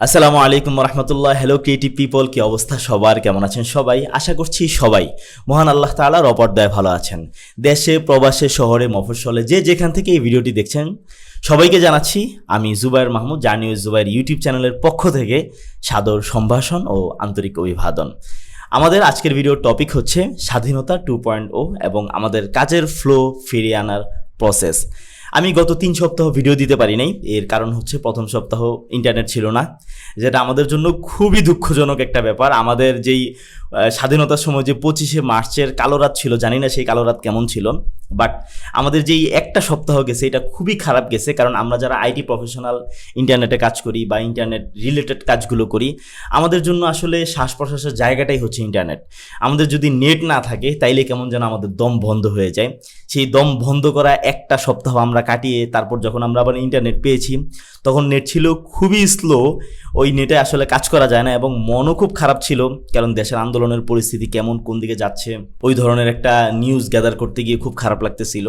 আসসালামু আলাইকুম রহমতুল্লাহ hello creative people কি অবস্থা সবার? কেমন আছেন সবাই? আশা করছি সবাই মহান আল্লাহ তালার অপর্দায় ভালো আছেন। দেশে, প্রবাসে, শহরে, মফস্বলে, যে যেখান থেকে এই ভিডিওটি দেখছেন, সবাইকে জানাচ্ছি, আমি জুবাইর মাহমুদ জানিও জুবাইর ইউটিউব চ্যানেলের পক্ষ থেকে সাদর সম্ভাষণ ও আন্তরিক অভিবাদন। আমাদের আজকের ভিডিওর টপিক হচ্ছে স্বাধীনতা টু পয়েন্ট ও এবং আমাদের কাজের ফ্লো ফিরিয়ে আনার প্রসেস আমি গত তিন সপ্তাহ ভিডিও দিতে পারি নাই। এর কারণ হচ্ছে প্রথম সপ্তাহ ইন্টারনেট ছিল না, যেটা আমাদের জন্য খুবই দুঃখজনক একটা ব্যাপার। আমাদের যেই স্বাধীনতার সময় যে পঁচিশে মার্চের কালো রাত ছিল, জানি না সেই কালো রাত কেমন ছিল বাট আমাদের যেই একটা সপ্তাহ গেছে, এটা খুবই খারাপ গেছে, কারণ আমরা যারা আইটি প্রফেশনাল ইন্টারনেটে কাজ করি বা ইন্টারনেট রিলেটেড কাজগুলো করি, আমাদের জন্য আসলে শ্বাস প্রশ্বাসের জায়গাটাই হচ্ছে ইন্টারনেট আমাদের যদি নেট না থাকে, তাইলে কেমন যেন আমাদের দম বন্ধ হয়ে যায়। সেই দম বন্ধ করা একটা সপ্তাহ আমরা কাটিয়ে তারপর যখন আমরা আবার ইন্টারনেট পেয়েছি, তখন নেট ছিল খুবই স্লো ওই নেটে আসলে কাজ করা যায় না এবং মনও খুব খারাপ ছিল, কারণ দেশের আন্দোলনের পরিস্থিতি কেমন, কোন দিকে যাচ্ছে, ওই ধরনের একটা নিউজ গ্যাদার করতে গিয়ে খুব খারাপ লাগতেছিল।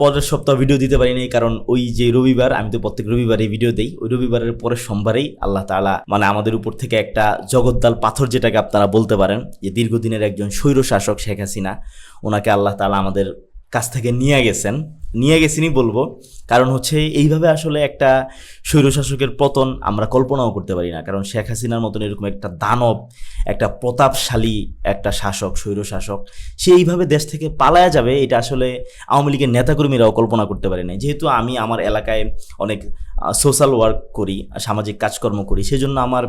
পরের সপ্তাহ ভিডিও দিতে পারিনি, কারণ ওই যে রবিবার, আমি তো প্রত্যেক রবিবারে ভিডিও দিই, ওই রবিবারের পরের সোমবারেই আল্লাহ তালা মানে আমাদের উপর থেকে একটা জগদ্দাল পাথর যেটাকে আপনারা বলতে পারেন, যে দীর্ঘদিনের একজন স্বৈর শাসক শেখ হাসিনা, ওনাকে আল্লাহ তালা আমাদের কাছ থেকে নিয়ে গেছেন। নিয়ে গেছেনই বলব। কারণ হচ্ছে এইভাবে আসলে একটা স্বৈরশাসকের পতন আমরা কল্পনাও করতে পারি না। কারণ শেখ হাসিনার মতন এরকম একটা দানব, একটা প্রতাপশালী একটা শাসক, স্বৈরশাসক, সে এইভাবে দেশ থেকে পালায়া যাবে, এটা আসলে আওয়ামী লীগের নেতাকর্মীরাও কল্পনা করতে পারে না যেহেতু আমি আমার এলাকায় অনেক সোশ্যাল ওয়ার্ক করি, সামাজিক কাজকর্ম করি, সেজন্য আমার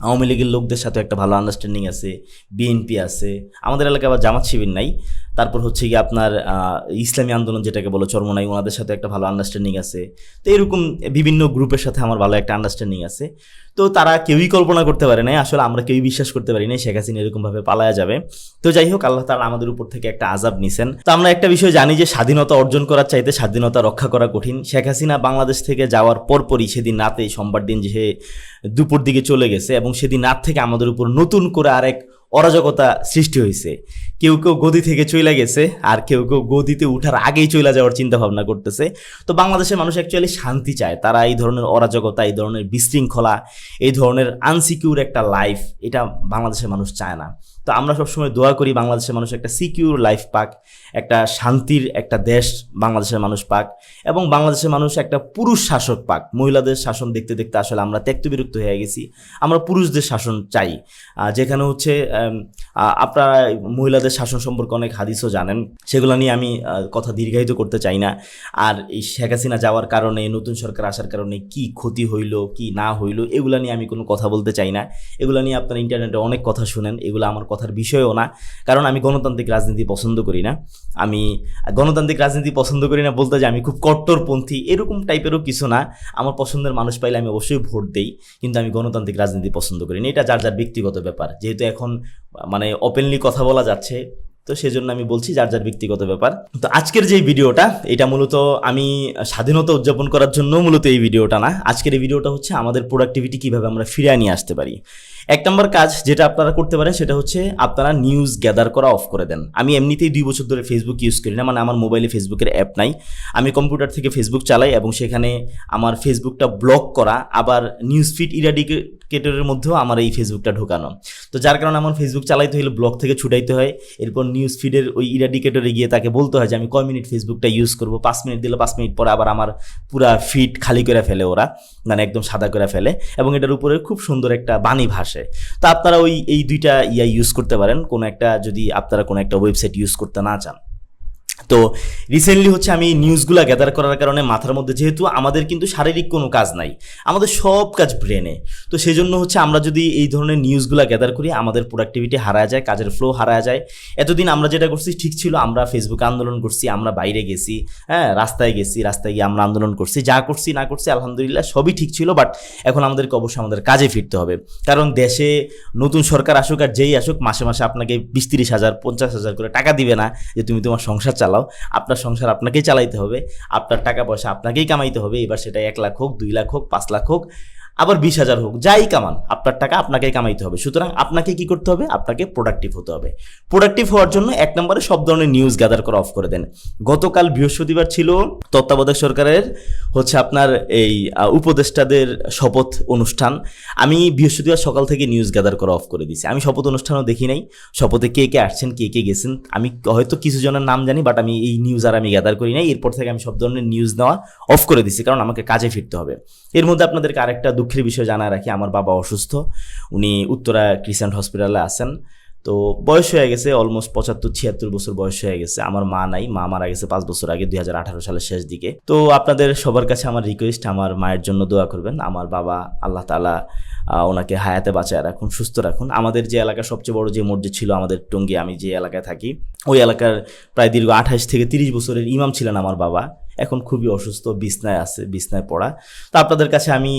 আওয়ামী লীগের লোকদের সাথে একটা ভালো আন্ডারস্ট্যান্ডিং আছে বিএনপি আছে। আমাদের এলাকায় আবার জামাত শিবির নাই। তারপর হচ্ছে গিয়ে আপনার ইসলামী আন্দোলন যেটাকে বলো চর্মনাই, ওনাদের সাথে একটা ভালো আন্ডারস্ট্যান্ডিং আছে। তো এরকম বিভিন্ন গ্রুপের সাথে আমার ভালো একটা আন্ডারস্ট্যান্ডিং আছে। তো তারা কেউই কল্পনা করতে পারে নাই, আসলে আমরা কেউই বিশ্বাস করতে পারি না শেখ হাসিনা এরকমভাবে পালায়া যাবে। তো যাই হোক, আল্লাহ তারা আমাদের উপর থেকে একটা আজাব নিছেন। তো আমরা একটা বিষয় জানি যে স্বাধীনতা অর্জন করার চাইতে স্বাধীনতা রক্ষা করা কঠিন। শেখ হাসিনা বাংলাদেশ থেকে যাওয়ার পরপরই সেদিন রাতে সোমবার দিন যে দুপুর দিকে চলে গেছে এবং সেদিন রাত থেকে আমাদের উপর নতুন করে আরেক অরাজকতা সৃষ্টি হয়েছে। কেউ কেউ গদি থেকে চলে গেছে, আর কেউ কেউ গদিতে উঠার আগেই চলে যাওয়ার চিন্তা ভাবনা করতেছে। তো বাংলাদেশের মানুষ অ্যাকচুয়ালি শান্তি চায়, তারা এই ধরনের অরাজকতা, এই ধরনের বিশৃঙ্খলা, এই ধরনের আনসিকিউর একটা লাইফ এটা বাংলাদেশের মানুষ চায় না। তো আমরা সবসময় দোয়া করি বাংলাদেশের মানুষ একটা সিকিউর লাইফ পাক, একটা শান্তির একটা দেশ বাংলাদেশের মানুষ পাক এবং বাংলাদেশের মানুষ একটা পুরুষ শাসক পাক। মহিলাদের শাসন দেখতে দেখতে আসলে আমরা ত্যক্ত বিরক্ত হয়ে গেছি। আমরা পুরুষদের শাসন চাই। যেখানে হচ্ছে আপনারা মহিলাদের শাসন সম্পর্কে অনেক হাদিসও জানেন। সেগুলো নিয়ে আমি কথা দীর্ঘায়িত করতে চাই না। আর এই শেখ হাসিনা যাওয়ার কারণে, নতুন সরকার আসার কারণে কি ক্ষতি হইল, কি না হইল, এগুলো নিয়ে আমি কোনো কথা বলতে চাই না। এগুলো নিয়ে আপনারা ইন্টারনেটে অনেক কথা শুনেন। এগুলো আমার কথার বিষয়ও না। কারণ আমি গণতান্ত্রিক রাজনীতি পছন্দ করি না। আমি গণতান্ত্রিক রাজনীতি পছন্দ করি না বলতে যে আমি খুব কট্টরপন্থী, এরকম টাইপেরও কিছু না। আমার পছন্দের মানুষ পাইলে আমি অবশ্যই ভোট দেই, কিন্তু আমি গণতান্ত্রিক রাজনীতি পছন্দ করি না। এটা যার যার ব্যক্তিগত ব্যাপার। যেহেতু এখন মানে ওপেনলি কথা বলা যাচ্ছে, তো সেজন্য আমি বলছি যার যার ব্যক্তিগত ব্যাপার। তো আজকের যে ভিডিওটা, এটা মূলত আমি স্বাধীনতা উদযাপন করার জন্য মূলত এই ভিডিওটা না। আজকের এই ভিডিওটা হচ্ছে আমাদের প্রোডাক্টিভিটি কীভাবে আমরা ফিরিয়ে নিয়ে আসতে পারি। এক নম্বর কাজ যেটা আপনারা করতে পারেন সেটা হচ্ছে আপনারা নিউজ গ্যাদার করা অফ করে দেন। আমি এমনিতেই দুই বছর ধরে ফেসবুক ইউজ করি না মানে আমার মোবাইলে ফেসবুকের অ্যাপ নাই। আমি কম্পিউটার থেকে ফেসবুক চালাই এবং সেখানে আমার ফেসবুকটা ব্লক করা, আবার নিউজ ফিড ইরাডিকেটরের মধ্যেও আমার এই ফেসবুকটা ঢোকানো। তো যার কারণে আমার ফেসবুক চালাইতে হলে ব্লগ থেকে ছুটাইতে হয়। এরপর নিউজ ফিডের ওই ইরাডিকেটরে গিয়ে তাকে বলতে হয় যে, আমি কয় মিনিট ফেসবুকটা ইউজ করব? পাঁচ মিনিট দিলে পাঁচ মিনিট পরে আবার আমার পুরা ফিড খালি করে ফেলে ওরা মানে একদম সাদা করে ফেলে এবং এটার উপরে খুব সুন্দর একটা বাণী ভাসে। তো আপনারা ওই, এই দুইটা ইয়া ইউজ করতে পারেন। কোনো একটা যদি আপনারা কোনো একটা ওয়েবসাইট ইউজ করতে না চান। তো রিসেন্টলি হচ্ছে আমি নিউজগুলো গ্যাদার করার কারণে মাথার মধ্যে যেহেতু আমাদের কিন্তু শারীরিক কোনো কাজ নাই, আমাদের সব কাজ ব্রেনে তো সেই জন্য হচ্ছে আমরা যদি এই ধরনের নিউজগুলো গ্যাদার করি, আমাদের প্রোডাক্টিভিটি হারায় যায়, কাজের ফ্লো হারায় যায়। এতদিন আমরা যেটা করছি ঠিক ছিল, আমরা ফেসবুকে আন্দোলন করছি, আমরা বাইরে গেছি হ্যাঁ রাস্তায় গেছি, রাস্তায় গিয়ে আমরা আন্দোলন করছি, যা করছি না করছি, আলহামদুলিল্লাহ সবই ঠিক ছিল বাট এখন আমাদেরকে অবশ্যই আমাদের কাজে ফিরতে হবে। কারণ দেশে নতুন সরকার আসুক আর যেই আসুক, মাসে মাসে আপনাকে বিশ তিরিশ হাজার, পঞ্চাশ হাজার করে টাকা দিবে না যে, তুমি তোমার সংসার চালাও, আপনার সংসার আপনাকেই চালাইতে হবে, আপনার টাকা পয়সা আপনাকেই কামাইতে হবে, এবার সেটা এক লাখ হোক, দুই লাখ হোক, পাঁচ লাখ হোক আবার বিশ হাজার হোক, যাই কামান, আপনার টাকা আপনাকেই কামাইতে হবে। সুতরাং আপনাকে কি করতে হবে? আপনাকে প্রোডাক্টিভ হতে হবে। প্রোডাক্টিভ হওয়ার জন্য এক নম্বরে সব ধরনের নিউজ গ্যাদার করা অফ করে দেন। গতকাল বৃহস্পতিবার ছিল তত্ত্বাবধায়ক সরকারের হচ্ছে আপনার এই উপদেষ্টাদের শপথ অনুষ্ঠান। আমি বৃহস্পতিবার সকাল থেকে নিউজ গ্যাদার করা অফ করে দিয়েছি। আমি শপথ অনুষ্ঠানও দেখি নাই। শপথে কে কে আসছেন, কে কে গেছেন, আমি হয়তো কিছু জনের নাম জানি বাট আমি এই নিউজ আর আমি গ্যাদার করি নাই। এরপর থেকে আমি সব ধরনের নিউজ নেওয়া অফ করে দিছি কারণ আমাকে কাজে ফিরতে হবে। এর মধ্যে আপনাদেরকে আরেকটা দুঃখের বিষয় জানায় রাখি, আমার বাবা অসুস্থ। উনি উত্তরা ক্রিসেন্ট হসপিটালে আছেন। তো বয়স হয়ে গেছে, অলমোস্ট পঁচাত্তর, ছিয়াত্তর বছর বয়স হয়ে গেছে। আমার মা নাই, মা মারা গেছে পাঁচ বছর আগে, দুই সালের শেষ দিকে। তো আপনাদের সবার কাছে আমার রিকোয়েস্ট আমার মায়ের জন্য দোয়া করবেন। আমার বাবা আল্লাহ তালা ওনাকে হায়াতে বাঁচায় রাখুন, সুস্থ রাখুন। আমাদের যে এলাকা সবচেয়ে বড় যে মসজিদ ছিল আমাদের টঙ্গী, আমি যে এলাকায় থাকি, ওই এলাকার প্রায় দীর্ঘ আঠাশ থেকে তিরিশ বছরের ইমাম ছিলেন আমার বাবা। এখন খুবই অসুস্থ, বিছনায় আছে, বিছনায় পড়া। তো আপনাদের কাছে আমি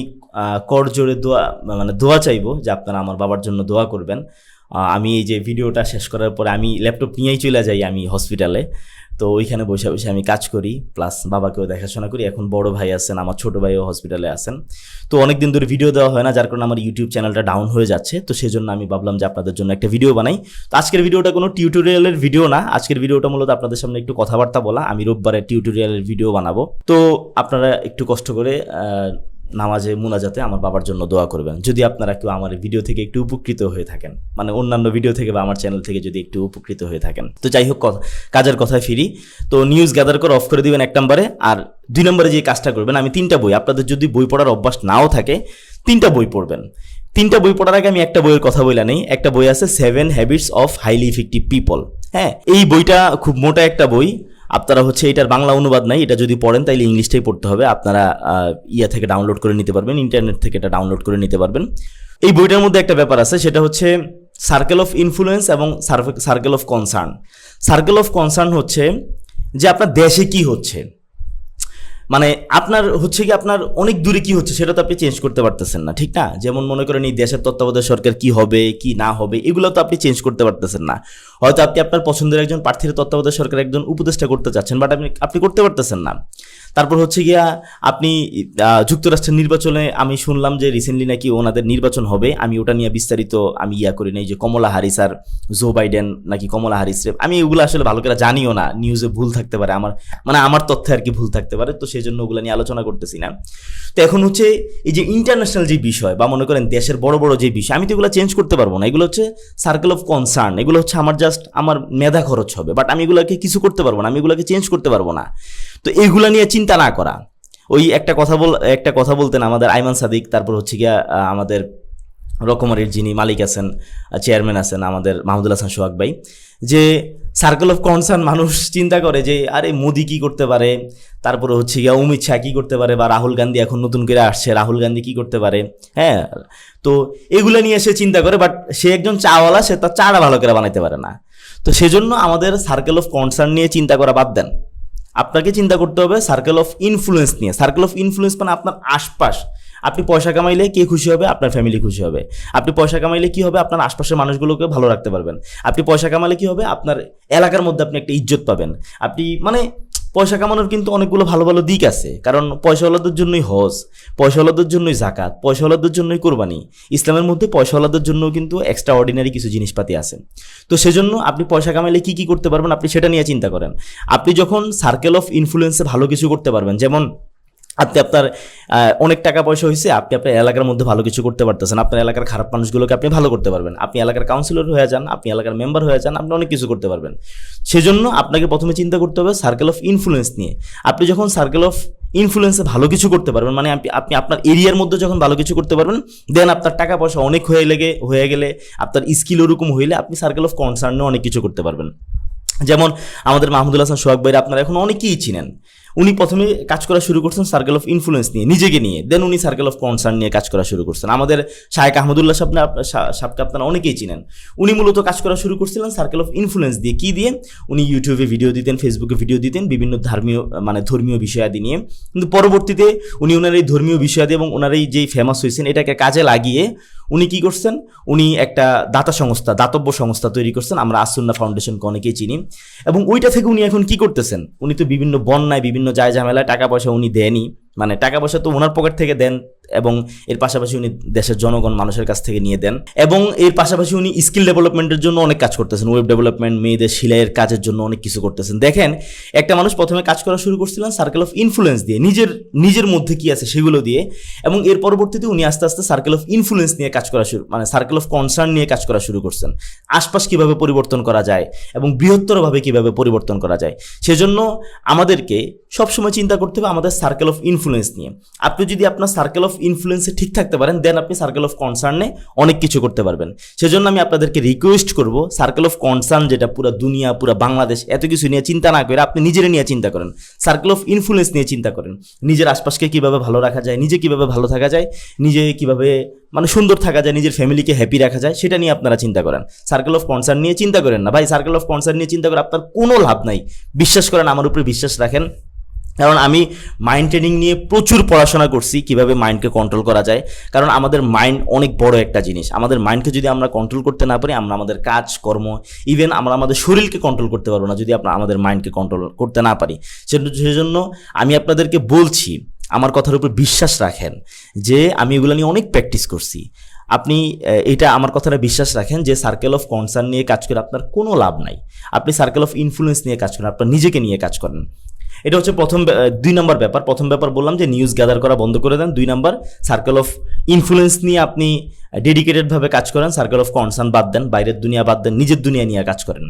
করজোরে কর জোরে দোয়া মানে দোয়া চাইব যে আপনারা আমার বাবার জন্য দোয়া করবেন। আমি এই যে ভিডিওটা শেষ করার পরে আমি ল্যাপটপ নিয়েই চলে যাই আমি হসপিটালে তো ওইখানে বসে বসে আমি কাজ করি প্লাস বাবাকেও দেখাশোনা করি। এখন বড় ভাই আছেন, আমার ছোট ভাইও হসপিটালে আছেন। তো অনেক দিন ধরে ভিডিও দেওয়া হয় না, যার কারণে আমার ইউটিউব চ্যানেলটা ডাউন হয়ে যাচ্ছে। তো সেই জন্য আমি ভাবলাম যে আপনাদের জন্য একটা ভিডিও বানাই। তো আজকের ভিডিওটা কোনো টিউটোরিয়ালের ভিডিও না। আজকের ভিডিওটা মূলত আপনাদের সামনে একটু কথাবার্তা বলা। আমি রোববারে টিউটোরিয়ালের ভিডিও বানাবো। তো আপনারা একটু কষ্ট করে নামাজে মুনাজাতে আমার বাবার জন্য দোয়া করবেন। যদি আপনারা কেউ আমার ভিডিও থেকে একটু উপকৃত হয়ে থাকেন মানে অন্যান্য ভিডিও থেকে বা আমার চ্যানেল থেকে যদি একটু উপকৃত হয়ে থাকেন। তো যাই হোক কাজের কথায় ফিরি। তো নিউজ গ্যাদার করে অফ করে দিবেন এক নম্বরে, আর দুই নম্বরে যে কাজটা করবেন, আমি তিনটা বই, আপনাদের যদি বই পড়ার অভ্যাস নাও থাকে, তিনটা বই পড়বেন। তিনটা বই পড়ার আগে আমি একটা বইয়ের কথা বলে নেই। একটা বই আছে seven habits of highly effective people হ্যাঁ এই বইটা খুব মোটা একটা বই। আপনারা হচ্ছে এটার বাংলা অনুবাদ নাই, এটা যদি পড়েন তাহলে ইংলিশটাই পড়তে হবে। আপনারা ইয়া থেকে ডাউনলোড করে নিতে পারবেন ইন্টারনেট থেকে এটা ডাউনলোড করে নিতে পারবেন। এই বইটার মধ্যে একটা ব্যাপার আছে, সেটা হচ্ছে সার্কেল অফ ইনফ্লুয়েন্স এবং circle of concern circle of concern হচ্ছে যে আপনার দেশে কি হচ্ছে। মানে আপনার, হচ্ছে কি আপনার অনেক দূরে কি হচ্ছে, সেটা তো আপনি চেঞ্জ করতে পারতেছেন না, ঠিক না? যেমন মনে করেন এই দেশের তত্ত্বাবধায়ক সরকার কি হবে, কি না হবে, এগুলো তো আপনি চেঞ্জ করতে পারতেছেন না। হয়তো আপনি আপনার পছন্দের একজন প্রার্থীর তত্ত্বাবধায়ক সরকার একজন উপদেষ্টা করতে চাচ্ছেন বাট আপনি আপনি করতে পারতেছেন না। তারপর হচ্ছে গিয়া আপনি যুক্তরাষ্ট্রের নির্বাচনে আমি শুনলাম যে রিসেন্টলি নাকি ওনাদের নির্বাচন হবে। আমি ওটা নিয়ে বিস্তারিত আমি ইয়া করি নাই যে কমলা হারিস আর জো বাইডেন নাকি কমলা হারিস রে, আমি এগুলো আসলে ভালো করে জানিও না। নিউজে ভুল থাকতে পারে, আমার মানে আমার তথ্যে আর কি ভুল থাকতে পারে, তো সেই জন্য ওগুলো নিয়ে আলোচনা করতেছি না। তো এখন হচ্ছে এই যে ইন্টারন্যাশনাল যে বিষয় বা মনে করেন দেশের বড় বড় যে বিষয়, আমি তো এগুলো চেঞ্জ করতে পারব না। এগুলো হচ্ছে সার্কেল অফ কনসার্ন এগুলো হচ্ছে আমার জাস্ট আমার মেধা খরচ হবে। বাট আমি এগুলোকে কিছু করতে পারব না, আমি এগুলোকে চেঞ্জ করতে পারব না। তো এইগুলো নিয়ে চিন্তা না করা। ওই একটা কথা বল, একটা কথা বলতেন আমাদের আইমান সাদিক, তারপর হচ্ছে গিয়া আমাদের রকমারির যিনি মালিক আছেন চেয়ারম্যান আছেন আমাদের মাহমুদুল হাসান সোহাগ ভাই, যে সার্কেল অফ কনসার্ন মানুষ চিন্তা করে যে, আরে মোদি কি করতে পারে? তারপরে হচ্ছে গিয়া অমিত শাহ কী করতে পারে? বা রাহুল গান্ধী এখন নতুন করে আসছে, রাহুল গান্ধী কি করতে পারে? হ্যাঁ তো এগুলো নিয়ে সে চিন্তা করে বাট সে একজন চাওয়ালা, সে তার চাটা ভালো করে বানাইতে পারে না। তো সেজন্য আমাদের সার্কেল অফ কনসার্ন নিয়ে চিন্তা করা বাদ দেন। আপনাকে চিন্তা করতে হবে সার্কেল অফ ইনফ্লুয়েন্স নিয়ে। সার্কেল অফ ইনফ্লুয়েন্স মানে আপনার আশপাশ। আপনি পয়সা কামাইলে কে খুশি হবে? আপনার ফ্যামিলি খুশি হবে। আপনি পয়সা কামাইলে কি হবে? আপনার আশপাশের মানুষগুলোকে ভালো রাখতে পারবেন। আপনি পয়সা কামালে কি হবে? আপনার এলাকার মধ্যে আপনি একটা ইজ্জত পাবেন। আপনি মানে পয়সা কামানোর কিন্তু অনেকগুলো ভালো ভালো দিক আছে। কারণ পয়সাওয়ালাদের জন্যই হজ, পয়সাওয়ালাদের জন্যই জাকাত, পয়সাওয়ালাদের জন্যই কোরবানি। ইসলামের মধ্যে পয়সাওয়ালাদের জন্য কিন্তু এক্সট্রা অর্ডিনারি কিছু জিনিসপাতি আছে। তো সেজন্য আপনি পয়সা কামাইলে কী কী করতে পারবেন? আপনি সেটা নিয়ে চিন্তা করেন। আপনি যখন সার্কেল অফ ইনফ্লুয়েন্সে ভালো কিছু করতে পারবেন, যেমন আপনি আপনার অনেক টাকা পয়সা হয়েছে আপনি আপনার এলাকার মধ্যে ভালো কিছু করতে পারতেছেন। আপনার এলাকার খারাপ মানুষগুলোকে আপনি ভালো করতে পারবেন। আপনি এলাকার কাউন্সিলর হয়ে যান, আপনি এলাকার মেম্বার হয়ে যান, আপনি অনেক কিছু করতে পারবেন। সেজন্য আপনাকে প্রথমে চিন্তা করতে হবে সার্কেল অফ ইনফ্লুয়েন্স নিয়ে। আপনি যখন সার্কেল অফ ইনফ্লুয়েন্সে ভালো কিছু করতে পারবেন মানে আপনি আপনি আপনার এরিয়ার মধ্যে যখন ভালো কিছু করতে পারবেন দেন আপনার টাকা পয়সা অনেক হয়ে লেগে, হয়ে গেলে, আপনার স্কিল ওরকম হইলে আপনি সার্কেল অফ কনসার্নে অনেক কিছু করতে পারবেন। যেমন আমাদের মাহমুদুল হাসান সোহাগ ভাইরা আপনারা এখন অনেকেই চিনেন। উনি প্রথমে কাজ করা শুরু করছেন সার্কেল অফ ইনফ্লুয়েন্স নিয়ে, নিজেকে নিয়ে। দেন উনি সার্কেল অফ কনসার্ন নিয়ে কাজ করা শুরু করছেন। আমাদের শাহেক আহমদুল্লাহ সাহেব সাহেবকে আপনারা অনেকেই চিনেন। উনি মূলত কাজ করা শুরু করছিলেন সার্কেল অফ ইনফ্লুয়েন্স দিয়ে। কী দিয়ে? উনি ইউটিউবে ভিডিও দিতেন ফেসবুকে ভিডিও দিতেন, বিভিন্ন ধর্মীয় মানে ধর্মীয় বিষয়াদি নিয়ে। কিন্তু পরবর্তীতে উনি ওনার এই ধর্মীয় বিষয়াদি এবং ওনার এই যেই ফেমাস হয়েছেন, এটাকে কাজে লাগিয়ে উনি কি করছেন? উনি একটা দাতা সংস্থা, দাতব্য সংস্থা তৈরি করছেন। আমরা আসুন্না ফাউন্ডেশনকে অনেকেই চিনি। এবং ওইটা থেকে উনি এখন কি করতেছেন? উনি তো বিভিন্ন বন্যায়, বিভিন্ন যায় ঝামেলায় টাকা পয়সা উনি দেনই। মানে টাকা পয়সা তো ওনার পকেট থেকে দেন। এবং এর পাশাপাশি উনি দেশের জনগণ মানুষের কাছ থেকে নিয়ে দেন। এবং এর পাশাপাশি উনি স্কিল ডেভেলপমেন্টের জন্য অনেক কাজ করতেছেন। ওয়েব ডেভেলপমেন্ট, মেয়েদের সেলাইয়ের কাজের জন্য অনেক কিছু করতেছেন। দেখেন, একটা মানুষ প্রথমে কাজ করা শুরু করছিলেন সার্কেল অফ ইনফ্লুয়েন্স দিয়ে, নিজের নিজের মধ্যে কি আছে সেগুলো দিয়ে। এবং এর পরবর্তীতে উনি আস্তে আস্তে সার্কেল অফ ইনফ্লুয়েন্স নিয়ে কাজ করা শুরু মানে সার্কেল অফ কনসার্ন নিয়ে কাজ করা শুরু করছেন। আশপাশ কীভাবে পরিবর্তন করা যায় এবং বৃহত্তরভাবে কীভাবে পরিবর্তন করা যায়। সেজন্য আমাদেরকে সবসময় চিন্তা করতে হবে আমাদের সার্কেল অফ ইনফ্লুয়েন্স নিয়ে। আপনি যদি আপনার সার্কেল অফ ইনফ্লুয়েন্সে ঠিক থাকতে পারেন দেন আপনি সার্কেল অফ কনসার্নে অনেক কিছু করতে পারবেন। সেজন্য আমি আপনাদেরকে রিকোয়েস্ট করব সার্কেল অফ কনসার্ন যেটা পুরো দুনিয়া, পুরো বাংলাদেশ, এত কিছু নিয়ে চিন্তা না করে আপনি নিজের নিয়ে চিন্তা করেন। সার্কেল অফ ইনফ্লুয়েন্স নিয়ে চিন্তা করেন। নিজের আশপাশকে কীভাবে ভালো রাখা যায়, নিজে কীভাবে ভালো থাকা যায়, নিজে কীভাবে মানে সুন্দর থাকা যায়, নিজের ফ্যামিলিকে হ্যাপি রাখা যায়, সেটা নিয়ে আপনারা চিন্তা করেন। সার্কেল অফ কনসার্ন নিয়ে চিন্তা করেন না। ভাই সার্কেল অফ কনসার্ন নিয়ে চিন্তা করে আপনার কোনো লাভ নাই। বিশ্বাস করেন, আমার উপরে বিশ্বাস রাখেন। কারণ আমি মাইন্ড ট্রেনিং নিয়ে প্রচুর পড়াশোনা করছি, কীভাবে মাইন্ডকে কন্ট্রোল করা যায়। কারণ আমাদের মাইন্ড অনেক বড় একটা জিনিস। আমাদের মাইন্ডকে যদি আমরা কন্ট্রোল করতে না পারি, আমরা আমাদের কাজ, কর্ম ইভেন আমরা আমাদের শরীরকে কন্ট্রোল করতে পারব না, যদি আমরা আমাদের মাইন্ডকে কন্ট্রোল করতে না পারি। সেজন্য আমি আপনাদেরকে বলছি, আমার কথার উপর বিশ্বাস রাখেন যে আমি এগুলো নিয়ে অনেক প্র্যাকটিস করছি। আপনি এটা আমার কথাটা বিশ্বাস রাখেন যে সার্কেল অফ কনসার্ন নিয়ে কাজ করে আপনার কোনো লাভ নাই। আপনি সার্কেল অফ ইনফ্লুয়েন্স নিয়ে কাজ করেন, আপনার নিজেকে নিয়ে কাজ করেন। এটা হচ্ছে প্রথম দুই নম্বর ব্যাপার। প্রথম ব্যাপার বললাম যে নিউজ গ্যাদার করা বন্ধ করে দেন। দুই নম্বর সার্কেল অফ ইনফ্লুয়েন্স নিয়ে আপনি ডেডিকেটেডভাবে কাজ করেন সার্কেল অফ কনসার্ন বাদ দেন, বাইরের দুনিয়া বাদ দেন, নিজের দুনিয়া নিয়ে কাজ করেন।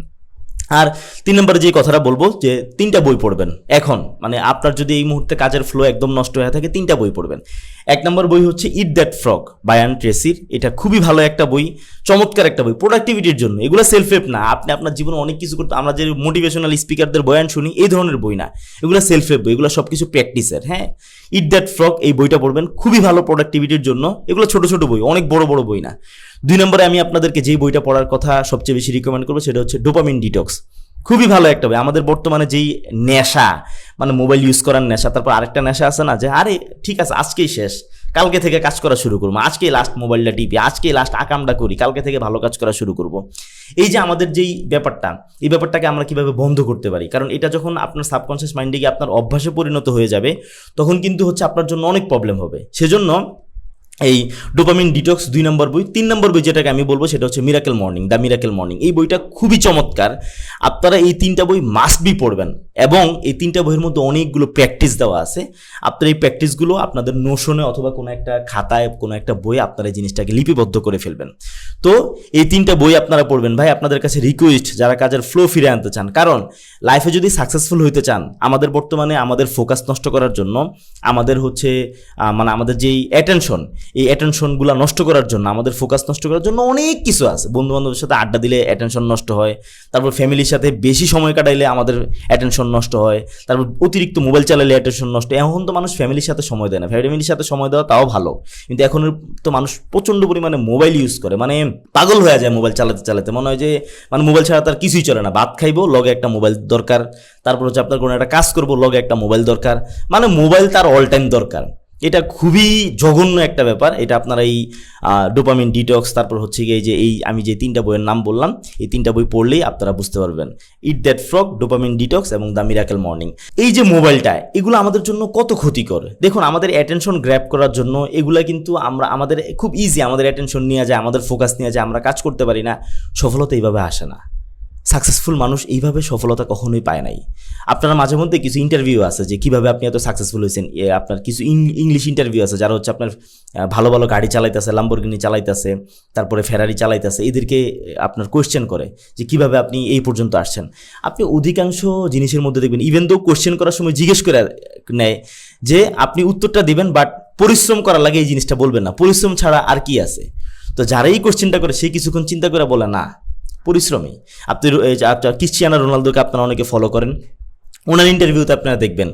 আর তিন নম্বরে যে কথাটা বলব যে তিনটা বই পড়বেন এখন মানে আপনার যদি এই মুহূর্তে কাজের ফ্লো একদম নষ্ট হয়ে থাকে, তিনটা বই পড়বেন। এক নম্বর বই হচ্ছে ইট দ্যাট ফ্রগ বায়ান ট্রেসির এটা খুবই ভালো একটা বই, চমৎকার একটা বই প্রোডাক্টিভিটির জন্য। এগুলো সেলফ হেল্প না, আপনি আপনার জীবনে অনেক কিছু করতে, আমরা যে মোটিভেশনাল স্পিকারদের বয়ান শুনি, এই ধরনের বই না। এগুলো সেলফ হেল্প বই, এগুলো সব কিছু প্র্যাকটিসের হ্যাঁ? ইট দ্যাট ফ্রক এই বইটা পড়বেন। খুবই ভালো প্রোডাক্টিভিটির জন্য। এগুলো ছোট ছোট বই, অনেক বড় বড় বই না। দুই নম্বরে আমি আপনাদেরকে যেই বইটা পড়ার কথা সবচেয়ে বেশি রিকমেন্ড করব, সেটা হচ্ছে ডোপামিন ডিটক্স খুবই ভালো একটা বই। আমাদের বর্তমানে যেই নেশা মানে মোবাইল ইউজ করার নেশা, তারপর আরেকটা নেশা আছে না যে, আরে ঠিক আছে, আজকেই শেষ। কালকে থেকে কাজ করা শুরু করব। আজকে লাস্ট মোবাইলটা টিপি আজকেই লাস্ট আকামটা করি, কালকে থেকে ভালো কাজ করা শুরু করব। এই যে আমাদের যেই ব্যাপারটা, এই ব্যাপারটাকে আমরা কীভাবে বন্ধ করতে পারি? কারণ এটা যখন আপনার সাবকনসিয়াস মাইন্ডে গিয়ে আপনার অভ্যাসে পরিণত হয়ে যাবে, তখন কিন্তু হচ্ছে আপনার জন্য অনেক প্রবলেম হবে। সেজন্য এই ডোপামিন ডিটক্স দুই নম্বর বই, তিন নম্বর বই যেটাকে আমি বলব সেটা হচ্ছে miracle morning the miracle morning এই বইটা খুবই চমৎকার। আপনারা এই তিনটা বই মাস্ট বি পড়বেন। এবং এই তিনটা বইয়ের মধ্যে অনেকগুলো প্র্যাকটিস দেওয়া আছে। আপনার এই প্র্যাকটিসগুলো আপনাদের নোশনে অথবা কোনো একটা খাতায়, কোনো একটা বই আপনারা এই জিনিসটাকে লিপিবদ্ধ করে ফেলবেন। তো এই তিনটা বই আপনারা পড়বেন। ভাই, আপনাদের কাছে রিকোয়েস্ট যারা কাজের ফ্লো ফিরে আনতে চান, কারণ লাইফে যদি সাকসেসফুল হইতে চান, আমাদের বর্তমানে আমাদের ফোকাস নষ্ট করার জন্য, আমাদের হচ্ছে মানে আমাদের যেই অ্যাটেনশন এই অ্যাটেনশনগুলো নষ্ট করার জন্য, আমাদের ফোকাস নষ্ট করার জন্য অনেক কিছু আছে। বন্ধু বান্ধবের সাথে আড্ডা দিলে অ্যাটেনশন নষ্ট হয়, তারপর ফ্যামিলির সাথে বেশি সময় কাটাইলে আমাদের অ্যাটেনশন নষ্ট হয়, তারপর অতিরিক্ত মোবাইল চালালে অ্যাটেনশন নষ্ট। এখন তো মানুষ ফ্যামিলির সাথে সময় দেয় না। ফ্যামিলির সাথে সময় দেওয়া তাও ভালো। কিন্তু এখন তো মানুষ প্রচণ্ড পরিমাণে মোবাইল ইউজ করে। মানে পাগল হয়ে যায় মোবাইল চালাতে চালাতে। মনে হয় যে মানে মোবাইল ছাড়া তার কিছুই চলে না। ভাত খাইবো, লগে একটা মোবাইল দরকার। তারপর হচ্ছে আপনার কোনো একটা কাজ করব, লগে একটা মোবাইল দরকার। মানে মোবাইল তার অল টাইম দরকার। এটা খুবই জঘন্য একটা ব্যাপার। এটা আপনারা এই ডোপামিন ডিটক্স, তারপর হচ্ছে গিয়ে যে এই আমি যে তিনটা বইয়ের নাম বললাম, এই তিনটা বই পড়লেই আপনারা বুঝতে পারবেন। Eat that frog dopamine detox এবং দ্য মিরাকেল মর্নিং এই যে মোবাইলটা, এগুলো আমাদের জন্য কত ক্ষতিকর? দেখুন, আমাদের অ্যাটেনশন গ্র্যাপ করার জন্য এগুলা কিন্তু আমরা, আমাদের খুব ইজি আমাদের অ্যাটেনশন নিয়ে যায়, আমাদের ফোকাস নিয়ে যায়, আমরা কাজ করতে পারি না। সফলতা এইভাবে আসে না। সাকসেসফুল মানুষ এইভাবে সফলতা কখনোই পায় নাই। আপনারা মাঝে মধ্যে কিছু ইন্টারভিউ আছে যে কীভাবে আপনি এত সাকসেসফুল হয়েছেন। আপনার কিছু ইংলিশ ইন্টারভিউ আছে, যারা হচ্ছে আপনার ভালো ভালো গাড়ি চালাইতেছে লাম্বরগিনি চালাইতেছে, তারপরে ফেরারি চালাইতেছে, এদেরকে আপনার কোয়েশ্চেন করে যে কীভাবে আপনি এই পর্যন্ত আসছেন। আপনি অধিকাংশ জিনিসের মধ্যে দেখবেন ইভেন দো কোয়েশ্চেন করার সময় জিজ্ঞেস করে নেয় যে আপনি উত্তরটা দিবেন বাট পরিশ্রম করার লাগে এই জিনিসটা বলবেন না। পরিশ্রম ছাড়া আর কি আছে? তো যারাই কোশ্চেনটা করে, সে কিছুক্ষণ চিন্তা করে বলে, না পরিশ্রমী আপনি আপনার ক্রিশ্চিয়ানো রোনালদোকে আপনারা অনেকে ফলো করেন। ওনার ইন্টারভিউতে আপনারা দেখবেন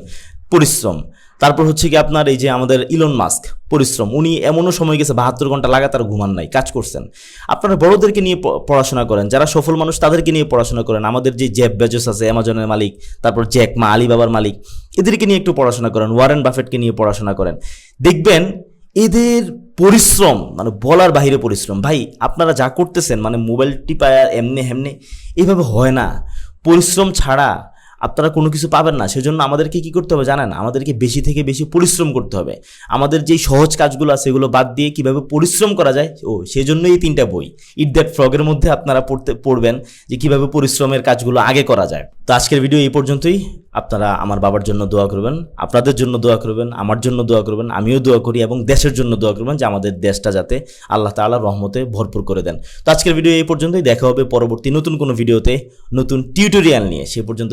পরিশ্রম। তারপর হচ্ছে কি আপনার এই যে আমাদের ইলন মাস্ক পরিশ্রম। উনি এমনও সময় গেছে, বাহাত্তর ঘণ্টা লাগাতার ঘুমান নাই, কাজ করছেন। আপনারা বড়দেরকে নিয়ে পড়াশোনা করেন, যারা সফল মানুষ তাদেরকে নিয়ে পড়াশোনা করেন। আমাদের যে জেব বেজোস আছে অ্যামাজনের মালিক, তারপর জ্যাক মা আলিবাবার মালিক, এদেরকে নিয়ে একটু পড়াশোনা করেন। ওয়ারেন বাফেটকে নিয়ে পড়াশোনা করেন। দেখবেন এদের পরিশ্রম মানে বলার বাহিরে পরিশ্রম, ভাই আপনারা যা করতেছেন মানে মোবাইল টিপায় এমনি হেমনে, এভাবে হয় না। পরিশ্রম ছাড়া আপনারা কোনো কিছু পাবেন না। সেজন্য আমাদেরকে কি করতে হবে জানেন? আমাদেরকে বেশি থেকে বেশি পরিশ্রম করতে হবে। আমাদের যেই সহজ কাজগুলো আছে, এগুলো বাদ দিয়ে কীভাবে পরিশ্রম করা যায়, ও সেজন্য এই তিনটা বই। ইট দ্যাট ফ্রগের মধ্যে আপনারা পড়তে, পড়বেন যে কীভাবে পরিশ্রমের কাজগুলো আগে করা যায়। তো আজকের ভিডিও এই পর্যন্তই। আপনারা আমার বাবার জন্য দোয়া করবেন, আপনাদের জন্য দোয়া করবেন, আমার জন্য দোয়া করবেন, আমিও দোয়া করি এবং দেশের জন্য দোয়া করবেন যে আমাদের দেশটা যাতে আল্লাহ তাআলা রহমতে ভরপুর করে দেন। তো আজকের ভিডিও এই পর্যন্তই। দেখা হবে পরবর্তী নতুন কোনো ভিডিওতে নতুন টিউটোরিয়াল নিয়ে। সে পর্যন্ত